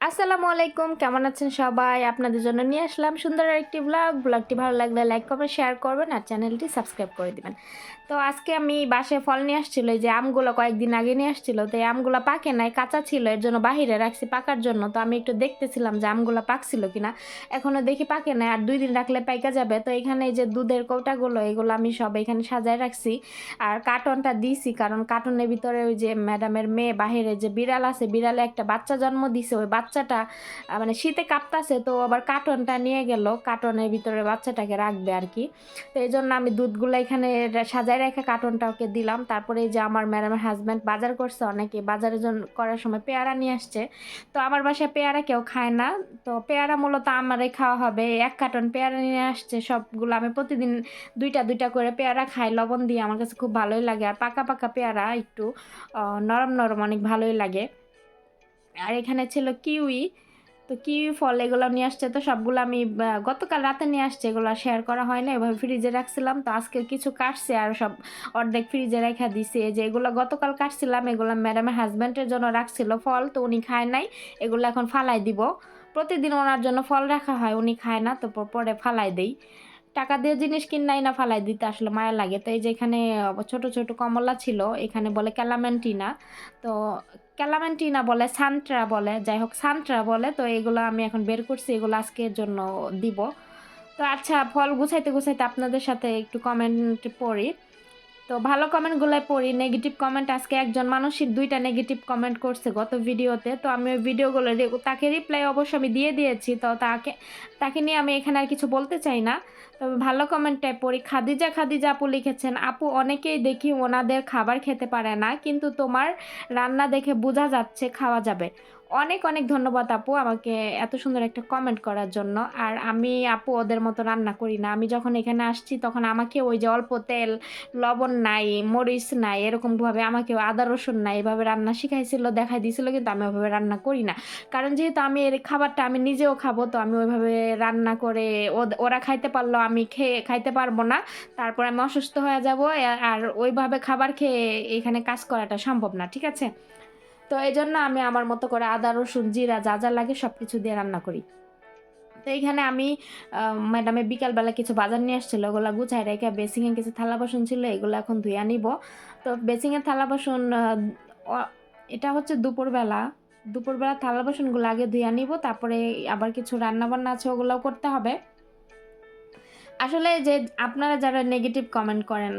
আসসালামু আলাইকুম, কেমন আছেন সবাই? আপনাদের জন্য নিয়ে আসলাম সুন্দর একটি ব্লগ ব্লগটি ভালো লাগলে লাইক করবেন শেয়ার করবেন আর চ্যানেলটি সাবস্ক্রাইব করে দিবেন। তো আজকে আমি বাসায় ফল নিয়ে আসছিল যে আমগুলো কয়েকদিন আগে নিয়ে আসছিল, তো এই আমগুলো পাকে নাই, কাঁচা ছিল, এর জন্য বাহিরে রাখছি পাকার জন্য। তো আমি একটু দেখতেছিলাম যে আমগুলো পাকছিল কিনা এখনও দেখি পাকে নাই আর দুই দিন রাখলে পাইকা যাবে। তো এখানে যে দুধের কৌটাগুলো, এগুলো আমি সব এখানে সাজায় রাখছি। আর কার্টনটা দিছি, কারণ কার্টনের ভিতরে ওই যে ম্যাডামের মেয়ে বাহিরে যে বিড়াল আছে, বিড়ালে একটা বাচ্চা জন্ম দিছে, ওই বাচ্চাটা মানে শীতে কাঁপতাছে তো আবার কার্টনটা নিয়ে গেল, কার্টনের ভিতরে বাচ্চাটাকে রাখবে আর কি। তো এই জন্য আমি দুধগুলো এখানে সাজায় রেখে কার্টনটা ওকে দিলাম। তারপরে এই যে আমার ম্যাডামের হাজব্যান্ড বাজার করছে, অনেকে বাজারের জন্য করার সময় পেয়ারা নিয়ে আসছে। তো আমার বাসায় পেয়ারা কেউ খায় না। তো পেয়ারা মূলত আমারই খাওয়া হবে। এক কার্টন পেয়ারা নিয়ে আসছে, সবগুলো আমি প্রতিদিন দুইটা দুইটা করে পেয়ারা খাই। লবণ দিয়ে আমার কাছে খুব ভালোই লাগে। আর পাকা পাকা পেয়ারা একটু নরম নরম অনেক ভালোই লাগে। আর এখানে ছিল কিউই। তো কিউই ফল এগুলো নিয়ে আসছে, তো সবগুলো আমি গতকাল রাতে নিয়ে আসছে, এগুলো শেয়ার করা হয় না এভাবে ফ্রিজে রাখছিলাম। তো আজকে কিছু কাটছে আর সব অর্ধেক ফ্রিজে রেখে দিছে। যে এগুলো গতকাল কাটছিলাম, এগুলো ম্যাডামের হাজব্যান্ডের জন্য রাখছিল ফল, তো উনি খায় নাই, এগুলো এখন ফালাই দিব। প্রতিদিন ওনার জন্য ফল রাখা হয়, উনি খায় না, তো পরে ফালাই দেই। টাকা দিয়ে জিনিস কিনাই না, ফালাই দিতে আসলে মায়া লাগে। তো এই যে এখানে, ছোট ছোট কমলা ছিল, এখানে বলে ক্যালামেন্টিনা। তো ক্যালামেন্টিনা বলে, সান্ট্রা বলে যাই হোক সান্ট্রা বলে, তো এগুলো আমি এখন বের করছি, এগুলো আজকের জন্য দিব। তো আচ্ছা ফল গুছাইতে গুছাইতে আপনাদের সাথে একটু কমেন্ট পড়ি। তো ভালো কমেন্টগুলোই পড়ি নেগেটিভ কমেন্ট আজকে একজন মানুষের দুইটা নেগেটিভ কমেন্ট করছে গত ভিডিওতে, তো আমি ওই ভিডিওগুলো তাকে রিপ্লাই অবশ্য আমি দিয়ে দিয়েছি, তো তাকে তাকে নিয়ে আমি এখানে আর কিছু বলতে চাই না। তবে ভালো কমেন্টটাই পড়ি, খাদিজা খাদিজা আপু লিখেছেন, আপু, অনেকেই দেখি ওনাদের খাবার খেতে পারে না, কিন্তু তোমার রান্না দেখে বোঝা যাচ্ছে, খাওয়া যাবে। অনেক অনেক ধন্যবাদ আপু আমাকে এত সুন্দর একটা কমেন্ট করার জন্য। আর আমি আপু ওদের মতো রান্না করি না। আমি যখন এখানে আসছি, তখন আমাকে ওই যে অল্প তেল, লবণ নাই, মরিচ নাই, এরকমভাবে আমাকে আদা, রসুন নাই, এভাবে রান্না শিখাইছিল, দেখাই দিয়েছিল কিন্তু আমি ওইভাবে রান্না করি না। কারণ যেহেতু আমি এর খাবারটা আমি নিজেও খাব, তো আমি ওইভাবে রান্না করে ওরা খাইতে পারল আমি খেয়ে, খাইতে পারব না। তারপর আমি অসুস্থ হয়ে যাব আর ওইভাবে খাবার খেয়ে এখানে কাজ করাটা সম্ভব না, ঠিক আছে? তো এই জন্য আমি আমার মতো করে আদা, রসুন, জিরা, যা যা লাগে সব কিছু দিয়ে রান্না করি। তো এইখানে আমি ম্যাডামে বিকালবেলা কিছু বাজার নিয়ে আসছিল, ওগুলো গুছাই রেখে বেসিংয়ে কিছু থালা বাসন ছিল, এগুলো এখন ধুয়ে নিব তো বেসিংয়ের থালা বাসন এটা হচ্ছে দুপুরবেলা। দুপুরবেলা থালা বাসনগুলো আগে ধুয়ে নিব তারপরে আবার কিছু রান্না বান্না আছে, ওগুলোও করতে হবে। আসলে যে আপনারা যারা নেগেটিভ কমেন্ট করেন,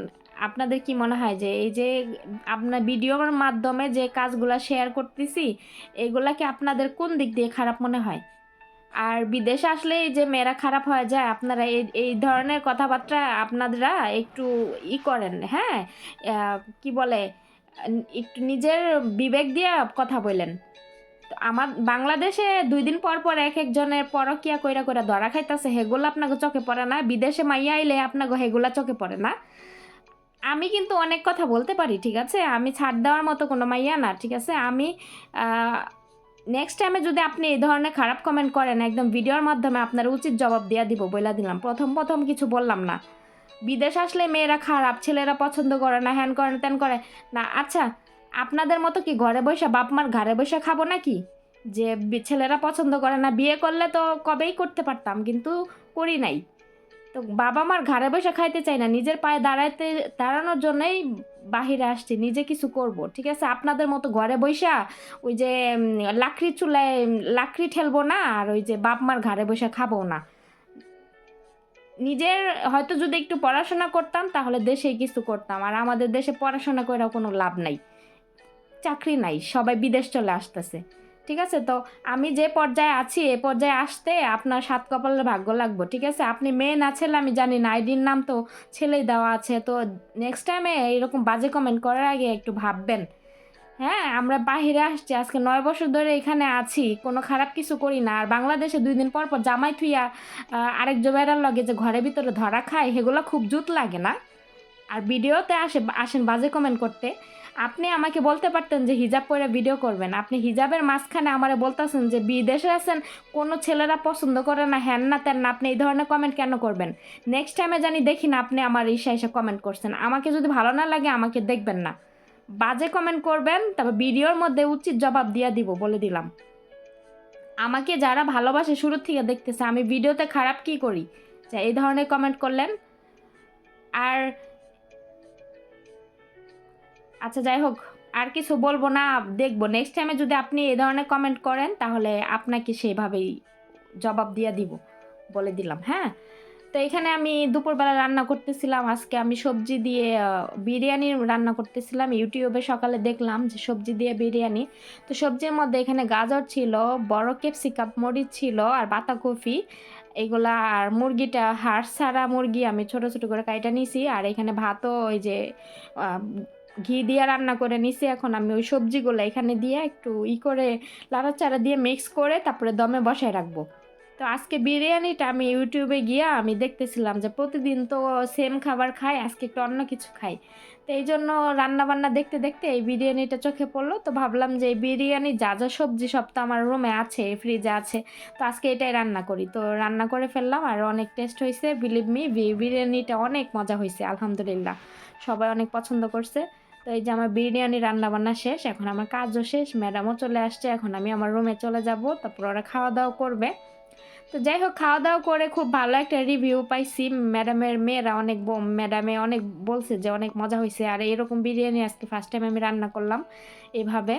আপনাদের কি মনে হয় যে এই যে আপনার ভিডিওর মাধ্যমে যে কাজগুলো শেয়ার করতেছি, এগুলা কি আপনাদের কোন দিক দিয়ে খারাপ মনে হয়? আর বিদেশে আসলে এই যে মেয়েরা খারাপ হয়ে যায়, আপনারা এই এই ধরনের কথাবার্তা আপনারা একটু ই করেন হ্যাঁ? কি বলে, একটু নিজের বিবেক দিয়ে কথা বললেন তো আমার বাংলাদেশে দুই দিন পর পর এক একজনের পরকিয়া কইরা কইরা ধরা খাইতেছে, হেগুলো আপনাকে চোখে পড়ে না। বিদেশে মাইয়া আইলে আপনাকে হেগুলা চোখে পড়ে না। আমি কিন্তু অনেক কথা বলতে পারি, ঠিক আছে? আমি ছাড় দেওয়ার মতো কোনো মাইয়া না, ঠিক আছে? আমি নেক্সট টাইমে যদি আপনি এই ধরনের খারাপ কমেন্ট করেন, একদম ভিডিওর মাধ্যমে আপনার উচিত জবাব দেওয়া দিব বলে দিলাম। প্রথম প্রথম কিছু বললাম না। বিদেশ আসলে মেয়েরা খারাপ, ছেলেরা পছন্দ করে না, হ্যান করে, ত্যান করে। না আচ্ছা আপনাদের মতো কি ঘরে বসে বাপ মার ঘরে বসে খাব নাকি? যে ছেলেরা পছন্দ করে না, বিয়ে করলে তো কবেই করতে পারতাম, কিন্তু করি নাই। তো বাবা মার ঘরে বসে খাইতে চাই না, নিজের পায়ে দাঁড়াইতে, দাঁড়ানোর জন্যই বাহিরে আসছি, নিজে কিছু করব, ঠিক আছে? আপনাদের মতো ঘরে বইসা ওই যে লাকড়ি চুলায় লাকড়ি ঠেলবো না, আর ওই যে বাপ মার ঘরে বসে খাব না। নিজের হয়তো যদি একটু পড়াশোনা করতাম, তাহলে দেশে কিছু করতাম, আর আমাদের দেশে পড়াশোনা করে কোনো লাভ নাই। চাকরি নাই, সবাই বিদেশ চলে আসতেছে। ঠিক আছে? তো আমি যে পর্যায়ে আছি, এ পর্যায়ে আসতে আপনার সাত কপালের ভাগ্য লাগবো, ঠিক আছে? আপনি মেয়ে না ছেলে আমি জানি না, আইডির নাম তো ছেলেই দেওয়া আছে। তো নেক্সট টাইমে এরকম বাজে কমেন্ট করার আগে একটু ভাববেন। হ্যাঁ আমরা বাহিরে আসছি, আজকে নয় বছর ধরে এখানে আছি, কোনো খারাপ কিছু করি না। আর বাংলাদেশে দুই দিন পর পর জামাই থুইয়া আরেক জোবেরার লগে যে ঘরের ভিতরে ধরা খায়, সেগুলো খুব জুত লাগে না? আর ভিডিওতে আসে, আসেন বাজে কমেন্ট করতে। আপনি আমাকে বলতে পারতেন যে হিজাব পরে ভিডিও করবেন। আপনি হিজাবের মাঝখানে আমারে বলতেছেন যে বিদেশে আছেন, কোনো ছেলেরা পছন্দ করে না, হ্যান না তেন না, আপনি এই ধরনের কমেন্ট কেন করবেন? নেক্সট টাইমে জানি দেখি না আপনি আমার ঈশা এসে কমেন্ট করছেন। আমাকে যদি ভালো না লাগে, আমাকে দেখবেন না। বাজে কমেন্ট করবেন তবে ভিডিওর মধ্যে উচিত জবাব দিয়ে দিব বলে দিলাম। আমাকে যারা ভালোবাসে, শুরু থেকে দেখতেছে, আমি ভিডিওতে খারাপ কি করি? যে এই ধরনের কমেন্ট করলেন। আর আচ্ছা যাই হোক, আর কিছু বলব না, দেখব। নেক্সট টাইমে যদি আপনি এই ধরনের কমেন্ট করেন, তাহলে আপনাকে সেভাবেই জবাব দিয়ে দিব, বলে দিলাম হ্যাঁ? তো এখানে আমি দুপুরবেলা রান্না করতেছিলাম, আজকে আমি সবজি দিয়ে বিরিয়ানি রান্না করতেছিলাম। ইউটিউবে সকালে দেখলাম যে সবজি দিয়ে বিরিয়ানি। তো সবজির মধ্যে এখানে গাজর ছিল, বড় ক্যাপসিকাম, মরিচ ছিল আর বাঁধাকপি। এগুলা আর মুরগিটা, হাড় ছাড়া মুরগি আমি ছোট ছোট করে কাইটা নিছি। আর এখানে ভাতও ওই যে ঘি দিয়ে রান্না করে নিছি। এখন আমি ওই সবজিগুলো এখানে দিয়ে একটু ই করে লাড়াচাড়া দিয়ে মিক্স করে তারপরে দমে বসায় রাখব। তো আজকে বিরিয়ানিটা আমি ইউটিউবে গিয়ে আমি দেখতেছিলাম যে প্রতিদিন তো সেম খাবার খাই, আজকে একটু অন্য কিছু খাই। তো এই জন্য রান্না বান্না দেখতে দেখতে এই বিরিয়ানিটা চোখে পড়ল। তো ভাবলাম যে এই বিরিয়ানি যা যা সবজি সব তো আমার রুমে আছে ফ্রিজে আছে। তো আজকে এটাই রান্না করি। তো রান্না করে ফেললাম আর অনেক টেস্ট হয়েছে বিলিভ মি বিরিয়ানিটা অনেক মজা হয়েছে আলহামদুলিল্লাহ। সবাই অনেক পছন্দ করছে। তো এই যে আমার বিরিয়ানি রান্না বান্না শেষ, এখন আমার কাজও শেষ, ম্যাডামও চলে আসছে, এখন আমি আমার রুমে চলে যাব, তারপর ওরা খাওয়া দাওয়া করবে। তো যাই হোক খাওয়া দাওয়া করে খুব ভালো একটা রিভিউ পাইছি। ম্যাডামের মেয়েরা অনেক ম্যাডামে অনেক বলছে যে অনেক মজা হয়েছে আর এরকম বিরিয়ানি আজকে ফার্স্ট টাইম আমি রান্না করলাম এভাবে।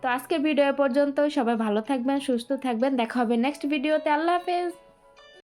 তো আজকের ভিডিও পর্যন্ত সবাই ভালো থাকবেন, সুস্থ থাকবেন, দেখা হবে নেক্সট ভিডিওতে আল্লাহ হাফেজ!